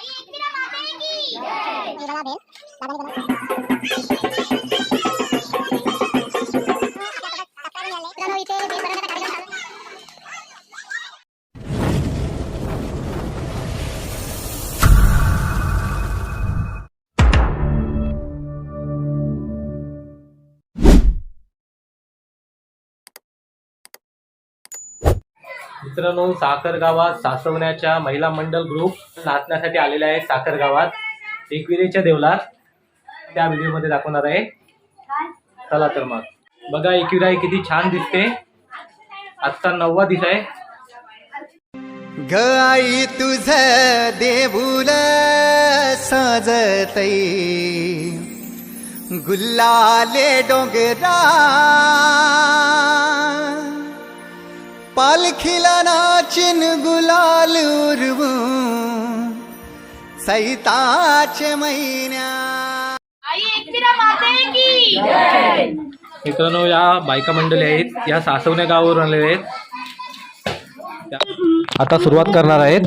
आई एकटीला माता आहे की जय. बोला बेन बाबांनी बोला मित्रांनो साखर गावात सासवण्याच्या महिला मंडळ ग्रुप नाचण्यासाठी आलेले आहे साखर गावात. एकविरेच्या देवलात त्या व्हिडिओमध्ये दाखवणार आहे. चला तर मग. बघा एकविरा ही किती छान दिसते. आजचा नववा दिस आहे. गाई तुझ देऊल सजतई. गुल्लाले डोंगरा पालखीला नाचिन गुलाल उरवू। सैताचे महिन्या आई माते की। मित्रांनो या बायका मंडळी आहेत या सासवण्या गावावरून आलेल्या आहेत. त्या- आता सुरुवात करणार आहेत.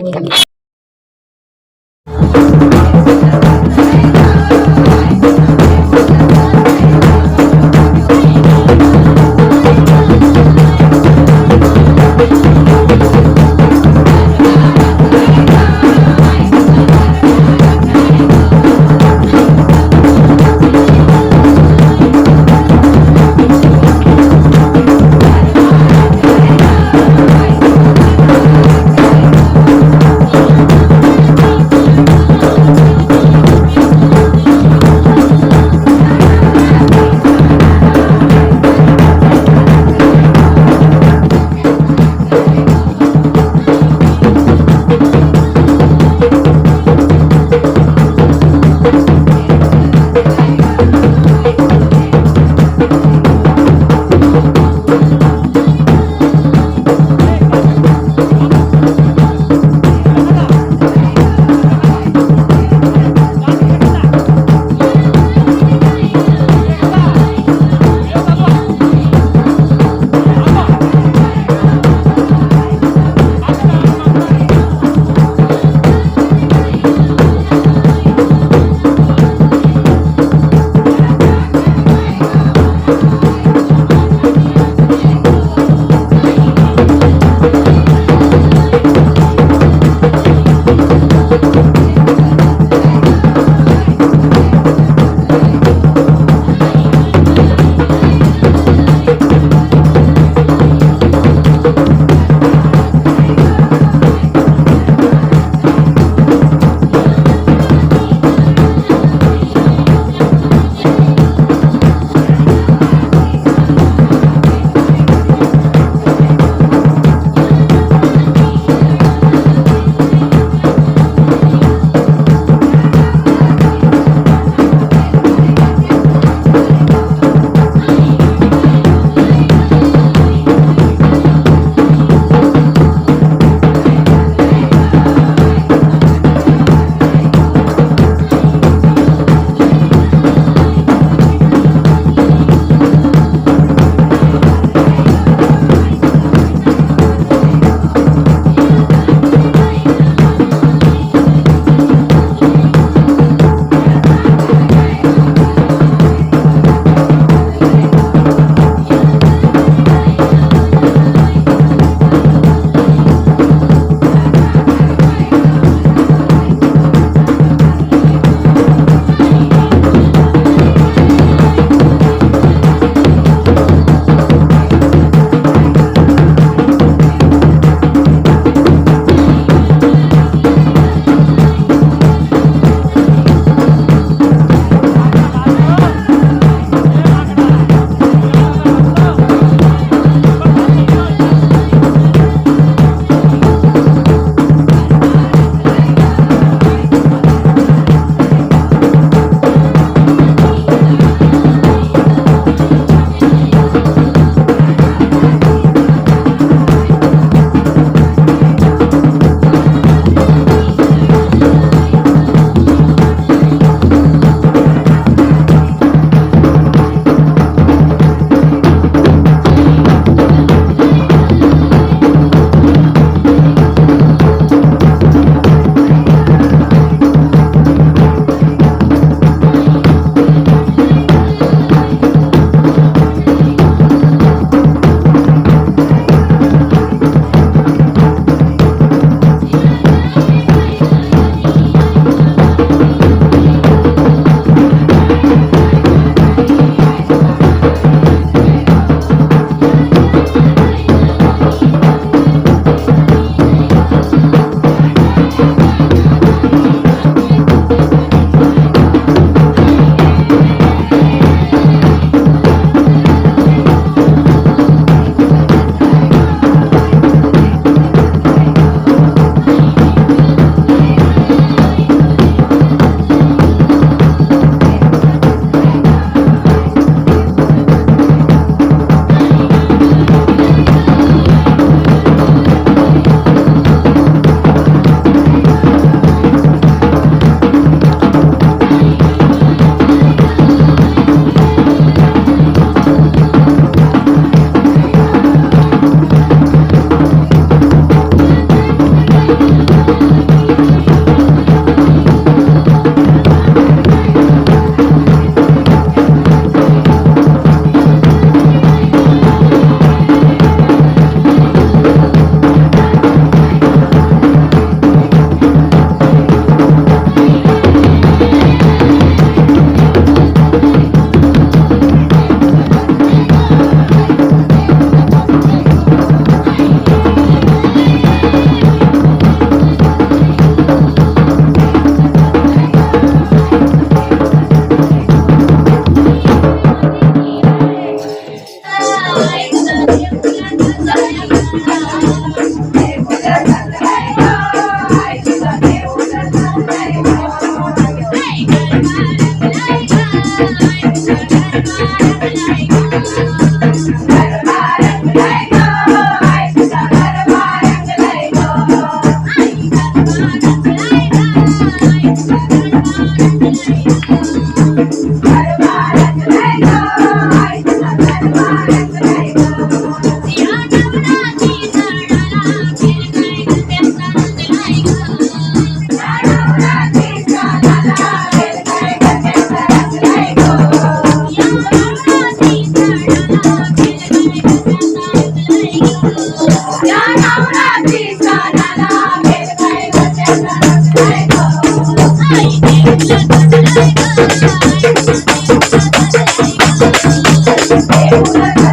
Thank you.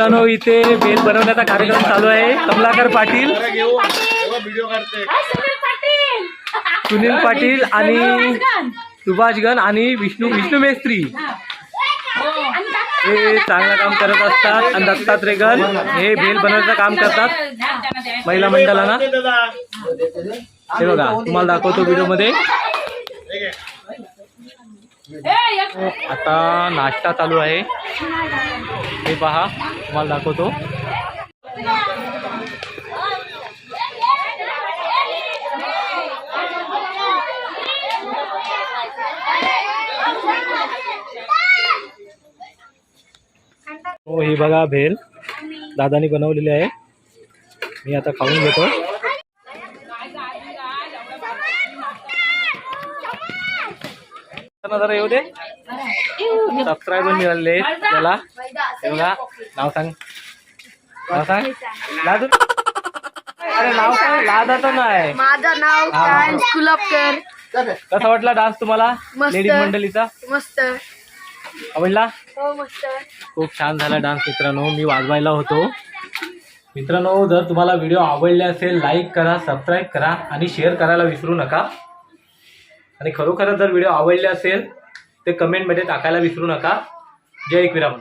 मित्रांनो इथे बेल बनवण्याचा कार्यक्रम चालू आहे. कमलाकर पाटील सुनील पाटील. आणि सुभाष गण आणि विष्णू विष्णू मेस्त्री. हे. चांगलं काम करत असतात. आणि दत्तात्रय गण हे. बेल बनवण्याचं काम करतात. महिला मंडळाला हे बघा तुम्हाला दाखवतो व्हिडिओमध्ये आता नाश्ता चालू आहे. हे पहा तुम्हाला दाखवतो. हो ही बघा भेल. दादानी बनवलेली आहे. मी आता खाऊन घेतो. जरा येऊ दे. सबस्क्रायबर मिळाले त्याला बघा. नाव सांग. नाव सांग. लादू अरे नाव सांग. लादाचं नाही. माझं नाव कुलपकर कसा वाटला डान्स तुम्हाला? मस्त. लेडीज मंडळीचा? मस्त. आवडला? हो मस्त. खूप छान झाला डान्स मित्रांनो. मी वाजवायला होतो. मित्रांनो जर तुम्हाला व्हिडिओ आवडले असेल लाईक करा सबस्क्राईब करा आणि शेअर करायला विसरू नका. आणि खरोखरच जर व्हिडिओ आवडले असेल ते कमेंटमध्ये टाकायला विसरू नका. जय एकविराम.